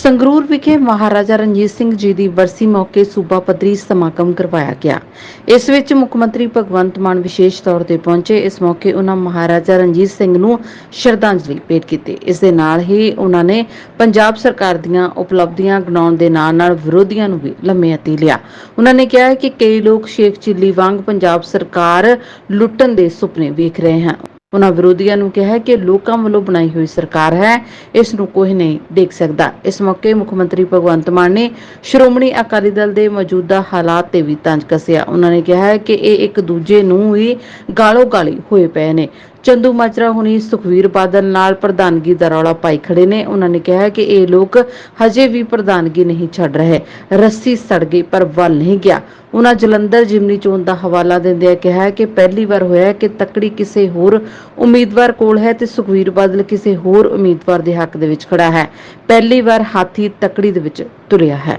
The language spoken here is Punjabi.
ਸੰਗਰੂਰ ਵਿਖੇ ਮਹਾਰਾਜਾ ਰਣਜੀਤ ਸਿੰਘ ਜੀ ਦੀ ਵਰਸੀ ਮੌਕੇ ਸੂਬਾ ਪੱਧਰੀ ਸਮਾਗਮ ਕਰਵਾਇਆ ਗਿਆ। ਇਸ ਵਿੱਚ ਮੁੱਖ ਮੰਤਰੀ ਭਗਵੰਤ ਮਾਨ ਵਿਸ਼ੇਸ਼ ਤੌਰ ਤੇ ਪਹੁੰਚੇ। ਇਸ ਮੌਕੇ ਉਹਨਾਂ ਮਹਾਰਾਜਾ ਰਣਜੀਤ ਸਿੰਘ ਨੂੰ ਸ਼ਰਧਾਂਜਲੀ ਭੇਟ ਕੀਤੀ। ਇਸ ਦੇ ਨਾਲ ਹੀ ਉਹਨਾਂ ਨੇ ਪੰਜਾਬ ਸਰਕਾਰ ਦੀਆਂ ਉਪਲਬਧੀਆਂ ਗਣਾਉਣ ਦੇ ਨਾਲ ਨਾਲ ਵਿਰੋਧੀਆਂ ਨੂੰ ਵੀ ਲੰਮੇ ਹੱਥੀ ਲਿਆ। ਉਹਨਾਂ ਨੇ ਕਿਹਾ ਕਿ ਕਈ ਲੋਕ ਸ਼ੇਖ ਚਿੱਲੀ ਵਾਂਗ ਪੰਜਾਬ ਸਰਕਾਰ ਲੁੱਟਣ ਦੇ ਸੁਪਨੇ ਵੇਖ ਰਹੇ ਹਨ। ਉਹਨਾਂ ਵਿਰੋਧੀਆਂ ਨੂੰ ਕਿਹਾ ਕਿ ਲੋਕਾਂ ਵੱਲੋਂ ਬਣਾਈ ਹੋਈ ਸਰਕਾਰ ਹੈ, ਇਸ ਨੂੰ ਕੋਈ ਨਹੀਂ ਦੇਖ ਸਕਦਾ। ਇਸ ਮੌਕੇ ਮੁੱਖ ਮੰਤਰੀ ਭਗਵੰਤ ਮਾਨ ਨੇ ਸ਼੍ਰੋਮਣੀ ਅਕਾਲੀ ਦਲ ਦੇ ਮੌਜੂਦਾ ਹਾਲਾਤ ਤੇ ਵੀ ਤੰਜ ਕੱਸਿਆ। ਉਹਨਾਂ ਨੇ ਕਿਹਾ ਕਿ ਇਹ ਇੱਕ ਦੂਜੇ ਨੂੰ ਹੀ ਗਾਲੋ ਗਾਲੀ ਹੋਏ ਪਏ ਨੇ। ਚੰਦੂ ਮਾਜਰਾ ਹੁਣੀ ਸੁਖਵੀਰ ਬਾਦਲ ਨਾਲ ਪ੍ਰਧਾਨਗੀ ਦਾ ਰੌਲਾ ਪਾਈ ਖੜੇ ਨੇ। ਉਹਨਾਂ ਨੇ ਕਿਹਾ ਕਿ ਇਹ ਲੋਕ ਹਜੇ ਵੀ ਪ੍ਰਧਾਨਗੀ ਨਹੀਂ ਛੱਡ ਰਹੇ। ਰੱਸੀ ਸੜ ਗਈ, ਪਰ ਵੱਲ ਨਹੀਂ ਗਿਆ। ਉਹਨਾਂ ਜਲੰਧਰ ਜਿਮਨੀ ਚੋਣ ਦਾ ਹਵਾਲਾ ਦਿੰਦਿਆਂ ਕਿਹਾ ਕਿ ਪਹਿਲੀ ਵਾਰ ਹੋਇਆ ਕਿ ਤਕੜੀ ਕਿਸੇ ਹੋਰ ਉਮੀਦਵਾਰ ਕੋਲ ਹੈ ਤੇ ਸੁਖਵੀਰ ਬਾਦਲ ਕਿਸੇ ਹੋਰ ਉਮੀਦਵਾਰ ਦੇ ਹੱਕ ਦੇ ਵਿੱਚ ਖੜਾ ਹੈ। ਪਹਿਲੀ ਵਾਰ ਹਾਥੀ ਤਕੜੀ ਦੇ ਵਿੱਚ ਤੁਰਿਆ ਹੈ।